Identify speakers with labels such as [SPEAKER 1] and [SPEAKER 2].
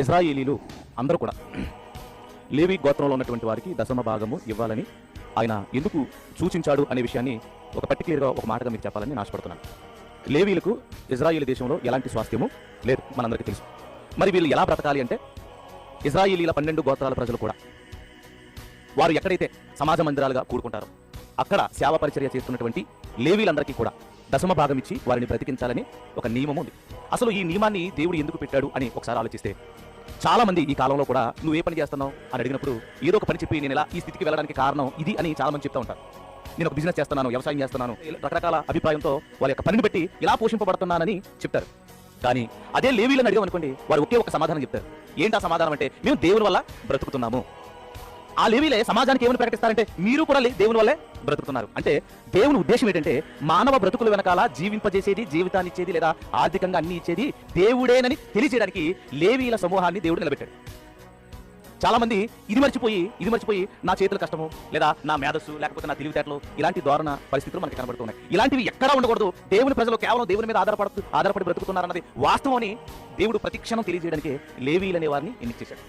[SPEAKER 1] ఇజ్రాయేలీలు అందరూ కూడా లేవి గోత్రంలో ఉన్నటువంటి వారికి దశమ భాగము ఇవ్వాలని ఆయన ఎందుకు సూచించాడు అనే విషయాన్ని ఒక పర్టికులర్గా ఒక మాటగా మీకు చెప్పాలని నాశపడుతున్నాను ఆశపడుతున్నాను. లేవీలకు ఇజ్రాయేల్ దేశంలో ఎలాంటి స్వాస్థ్యము లేదు మనందరికీ తెలుసు. మరి వీళ్ళు ఎలా బ్రతకాలి అంటే ఇజ్రాయేలీల పన్నెండు గోత్రాల ప్రజలు కూడా వారు ఎక్కడైతే సమాజ మందిరాలుగా కూడుకుంటారో అక్కడ సేవ పరిచర్య చేస్తున్నటువంటి లేవీలందరికీ కూడా దశమ భాగం ఇచ్చి వారిని బ్రతికించాలని ఒక నియమం ఉంది. అసలు ఈ నియమాన్ని దేవుడు ఎందుకు పెట్టాడు అని ఒకసారి ఆలోచిస్తే చాలా మంది ఈ కాలంలో కూడా నువ్వు ఏ పని చేస్తున్నావు? అని అడిగినప్పుడు ఏదో ఒక పని చెప్పి నేను ఇలా ఈ స్థితికి వెళ్ళడానికి కారణం ఇది అని చాలా మంది చెప్తా ఉంటారు. నేను ఒక బిజినెస్ చేస్తున్నాను వ్యవసాయం చేస్తున్నాను రకరకాల అభిప్రాయంతో వాళ్ళ యొక్క పనిని బట్టి ఇలా పోషింపబడుతున్నానని చెప్తారు. కానీ అదే లేవీలను అడిగామనుకోండి వారు ఒకే ఒక సమాధానం చెప్తారు. ఏంటి ఆ సమాధానం అంటే మేము దేవుని వల్ల బ్రతుకుతున్నాము. ఆ లేవీలే సమాజానికి ఏమని ప్రకటిస్తారంటే మీరు కూడా దేవుని వల్లే బ్రతుకుతున్నారు. అంటే దేవుని ఉద్దేశం ఏంటంటే మానవ బ్రతుకుల వెనకాల జీవింపజేసేది జీవితాన్ని ఇచ్చేది లేదా ఆర్థికంగా అన్ని ఇచ్చేది దేవుడేనని తెలియజేయడానికి లేవీల సమూహాన్ని దేవుడు నిలబెట్టాడు. చాలా మంది ఇది మర్చిపోయి ఇది మర్చిపోయి నా చేతుల కష్టము లేదా నా మేధస్సు లేకపోతే నా తెలివితేటలు ఇలాంటి దారుణ పరిస్థితులు మనకి కనబడుతున్నాయి. ఇలాంటివి ఎక్కడా ఉండకూడదు. దేవుని ప్రజలు కేవలం దేవుని మీద ఆధారపడుతూ ఆధారపడి బ్రతుకుతున్నారన్నది వాస్తవం అని దేవుడు ప్రతిక్షణం తెలియజేయడానికి లేవీలనే వారిని ఎన్నిక చేశాడు